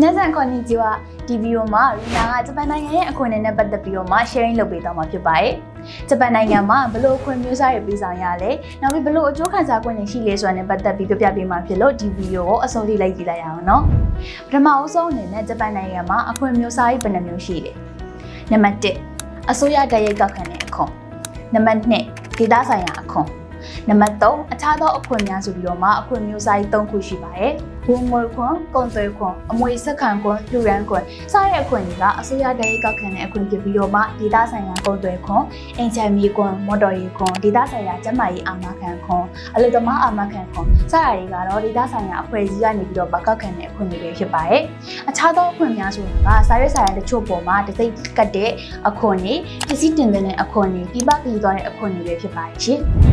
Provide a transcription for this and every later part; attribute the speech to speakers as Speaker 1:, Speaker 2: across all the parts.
Speaker 1: ညဇန်ခွန်နီဂျီဝဒီဗီဒီယိုမှာရီနာကဂျပန်နိုင်ငံရဲ့အခွင့်အရေးနဲ့ပတ်သက်ပြီးတော့မှ sharing လုပ်ပေးသွားမှာဖြစ်ပါတယ်။ဂျပန်နိုင်ငံမှာဘလို့အခွင့်မျိုးစားတွေပေးဆောင်ရလဲ။နောက်ပြီးဘလို့အကျိုးခံစား권တွေရှိလဲဆိုတာနဲ့ပတ်သက်ပြီးပြပြပေးမှာဖြစ်လို့ဒီဗီဒီယိုကိုအဆုံးထိလိုက်ကြည့်လိုက်ရအောင်နော်။ပထမအဆုံးအနေနဲ့ဂျပန်နိုင်ငံမှာအခွင့်မျိုးစားကြီးဘယ်နှမျိုးရှိလဲ။နံပါတ်1အစိုးရတရိုက်ကောက်ခံတဲ့အခွန်။နံပါတ်2ဒေသဆိုင်ရာအခွန်။ နံပါတ်3အခြားသောအခွင့်များဆိုပြီးတော့မှအခွင့်မျိုးစားကြီး3ခုရှိပါတယ်။ဝင်ငွေခွန်၊ကုန်သွယ်ခွန်၊အမွေဆက်ခံခွန်၊လူရန်ခွန်စတဲ့အခွင့်တွေကအစိုးရတရိပ်ကောက်ခံတဲ့အခွင့်ဖြစ်ပြီးတော့မှဒေသဆိုင်ရာကုန်သွယ်ခွန်၊အင်ချမ်းမီခွန်၊မော်တော်ယာဉ်ခွန်၊ဒေသဆိုင်ရာကျန်းမာရေးအာမခံခွန်၊အလုပ်သမားအာမခံခွန်စတာတွေကတော့ဒေသဆိုင်ရာအဖွဲ့အစည်းကနေပြီးတော့ဗကောက်ခံတဲ့အခွင့်တွေပဲဖြစ်ပါတယ်။အခြားသောအခွင့်များဆိုတာကစာရွက်စာတမ်းတချို့ပေါ်မှာတစိမ့်ကတ်တဲ့အခွင့်တွေပစ္စည်းတင်တဲ့အခွင့်တွေပြပပြီးသွားတဲ့အခွင့်တွေပဲဖြစ်ပါတယ်ရှင်။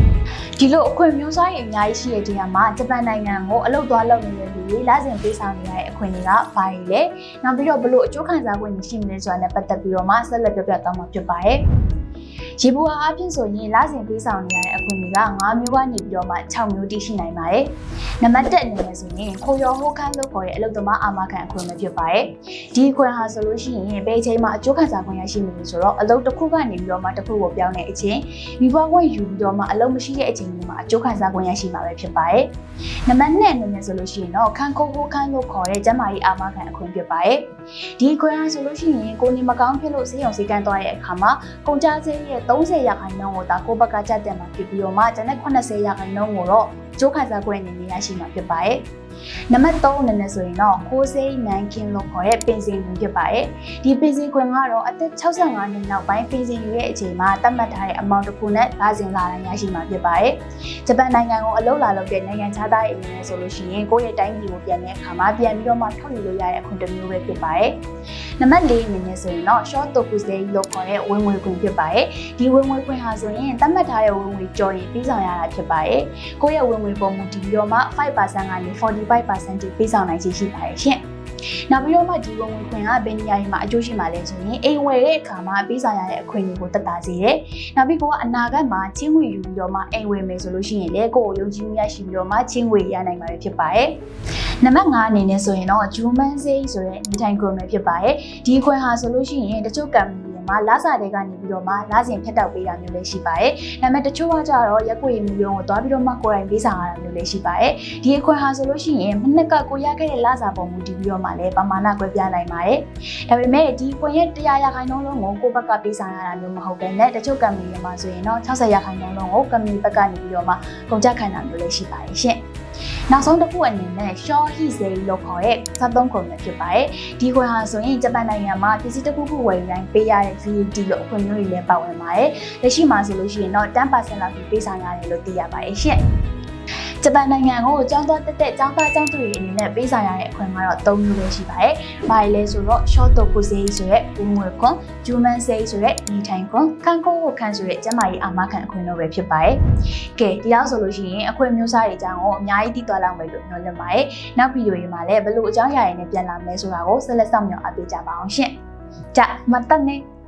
Speaker 1: ဒီလိုအခွင့်မျိုးစားရင်အများကြီးရှိတဲ့နေရာမှာဂျပန်နိုင်ငံကိုအလုပ်သွားလုပ်နေတဲ့လူတွေလစဉ်ပေးဆောင်နေရတဲ့အခွင့်တွေကဘာတွေလဲနောက်ပြီးတော့ဘလို့အကျိုးခံစား권ရှိမလဲဆိုတာနဲ့ပတ်သက်ပြီးတော့မှဆက်လက်ပြောပြသွားမှာဖြစ်ပါတယ် ရေဘူဟာအဖြစ်ဆိုရင်လစဉ်ပေးဆောင်နေရတဲ့အခွင့်တွေက9မျိုးကနေပြီးတော့မှ6မျိုးတည်ရှိနိုင်ပါတယ်။နံပါတ်1အနေနဲ့ဆိုရင်ခိုရောဟိုခန်းလို့ခေါ်တဲ့အလုပ်သမားအာမခံအခွင့်ပဲဖြစ်ပါတယ်။ဒီအခွင့်ဟာဆိုလို့ရှိရင်ဘယ်အချိန်မှာအကျိုးခံစား권ရရှိမလဲဆိုတော့အလုပ်တစ်ခုကနေပြီးတော့မှတစ်ခုကိုပြောင်းတဲ့အချိန်မိဘခွင့်ယူပြီးတော့မှအလုပ်မရှိတဲ့အချိန်မှာအကျိုးခံစား권ရရှိမှာပဲဖြစ်ပါတယ်။နံပါတ်2အနေနဲ့ဆိုလို့ရှိရင်တော့ခန်းခိုးဟိုခန်းလို့ခေါ်တဲ့ကျန်းမာရေးအာမခံအခွင့်ဖြစ်ပါတယ်။ဒီအခွင့်ဟာဆိုလို့ရှိရင်ကိုနေမကောင်းဖြစ်လို့ဆေးရုံဆေးကန်းသွားတဲ့အခါမှာကုန်ကြစည်ရဲ့30ရာခိုင်နှုန်းကိုဒါကိုဘက်ကကြက်တင်မှာဖြစ်ပြီးတော့မှကျန်တဲ့80ရာခိုင်နှုန်းကိုတော့ကျိုးခံစား권အနေနဲ့ရရှိမှာဖြစ်ပါတယ်။ နံပါတ်3အနေနဲ့ဆိုရင်တော့ခိုးစိတ်နန်ကင်းလို့ခေါ်တဲ့ပင်စင်ခွင့်ဖြစ်ပါတယ်။ဒီပင်စင်ခွင့်ကတော့အသက်65နှစ်နောက်ပိုင်းပင်စင်ယူရဲ့အချိန်မှာသတ်မှတ်ထားတဲ့အမောင်တစ်ခုနဲ့လစဉ်လာတိုင်းရရှိမှာဖြစ်ပါတယ်။ဂျပန်နိုင်ငံကိုအလုပ်လာလုပ်တဲ့နိုင်ငံခြားသားတွေအနေနဲ့ဆိုလို့ရှိရင်ကိုယ့်ရဲ့တိုင်းပြည်ကိုပြန်တဲ့အခါမှာပြန်ပြီးတော့မှထုတ်ယူလို့ရတဲ့အခွင့်အရေးပဲဖြစ်ပါတယ်။နံပါတ်4အနေနဲ့ဆိုရင်တော့ short tokusei လို့ခေါ်တဲ့ဝင်ငွေခွင့်ဖြစ်ပါတယ်။ဒီဝင်ငွေခွင့်ဟာဆိုရင်သတ်မှတ်ထားတဲ့ဝင်ငွေကျော်ရင်ပြီးဆောင်ရတာဖြစ်ပါတယ်။ကိုယ့်ရဲ့ဝင်ငွေပုံမူတည်ပြီးတော့မှ5%ကနေ45%တိပေးဆောင်နိုင်ခြင်းရှိပါတယ်ရှင်။နောက်ပြီးတော့မှဒီဝင်ဝင်ခွင့်ကဘယ်နေရာတွေမှာအကျိုးရှိမှာလဲဆိုရင်အိမ်ဝယ်တဲ့အခါမှာပေးဆောင်ရတဲ့အခွင့်အရေးကိုတက်တာစေတယ်။နောက်ပြီးကိုကအနာဂတ်မှာချင်းငွေယူပြီးတော့မှအိမ်ဝယ်မယ်ဆိုလို့ရှိရင်လေကိုကိုယုံကြည်မှုရရှိပြီးတော့မှချင်းငွေရနိုင်မှာဖြစ်ပါတယ်။နံပါတ်5အနေနဲ့ဆိုရင်တော့ Human Say ဆိုတဲ့နေထိုင်ခွင့်ပဲဖြစ်ပါတယ်။ဒီခွင့်ဟာဆိုလို့ရှိရင်တချို့ကံ မှာလာစာတွေကနေပြီးတော့မှလာစဉ်ဖြတ်တောက်ပေးတာမျိုးလည်းရှိပါတယ်။ဒါပေမဲ့တချို့ကကြတော့ရက်ွေမျိုးရုံကိုသွားပြီးတော့မှကိုယ်တိုင်ပေးဆောင်ရတာမျိုးလည်းရှိပါတယ်။ဒီအခွင့်ဟာဆိုလို့ရှိရင်မနှစ်ကကိုရခဲ့တဲ့လာစာပုံမူတည်ပြီးတော့မှလည်းပမာဏကွဲပြားနိုင်ပါတယ်။ဒါပေမဲ့ဒီခွင့်ရဲ့100ရာခိုင်နှုန်းလုံးကိုကိုယ့်ဘက်ကပေးဆောင်ရတာမျိုးမဟုတ်ဘဲနဲ့တချို့ကံမီတွေမှာဆိုရင်တော့60ရာခိုင်နှုန်းလုံးကိုကံမီဘက်ကနေပြီးတော့မှကုန်ကျခံတာမျိုးလည်းရှိပါတယ်ရှင်။ နောက်ဆုံးတစ်ခုအနေနဲ့ short heat sale လို့ခေါ်တဲ့73ခုပဲဖြစ်ပါတယ်။ဒီခွင့်ဟာဆိုရင်ဂျပန်နိုင်ငံမှာပစ္စည်းတစ်ခုခုဝယ်တိုင်းပေးရတဲ့ VAT လို့အခွင့်အရေးတွေလည်းပါဝင်ပါတယ်။လက်ရှိမှာဆိုလို့ရှိရင်တော့10%လောက်ပေးဆောင်ရတယ်လို့သိရပါတယ်ရှင့်။ ဂျပန်နိုင်ငံကိုကျောင်းသားတက်တက်ကျောင်းသားကျောင်းသူတွေအနေနဲ့ပေးစာရတဲ့အခွင့်အရေးတော့၃မျိုးပဲရှိပါတယ်။ဘာလဲဆိုတော့ short to kusei ဆိုတဲ့ဝင်ငွေခွန်၊ human sei ဆိုတဲ့နေထိုင်ခွန်၊ကန်ကိုဝခန့်ဆိုတဲ့ကျန်းမာရေးအာမခံအခွင့်အရေးပဲဖြစ်ပါတယ်။ကဲဒီလောက်ဆိုလို့ရှိရင်အခွင့်အမျိုးစားတွေအကြောင်းကိုအများကြီးသိသွားလောက်မယ်လို့မျှော်လင့်ပါတယ်။နောက်ဗီဒီယိုတွေမှာလည်းဘယ်လိုအကြောင်းအရာတွေနဲ့ပြန်လာမလဲဆိုတာကိုဆက်လက်ဆောင်မြောက်အပ်ပေးကြပါအောင်ရှင့်။じゃまたね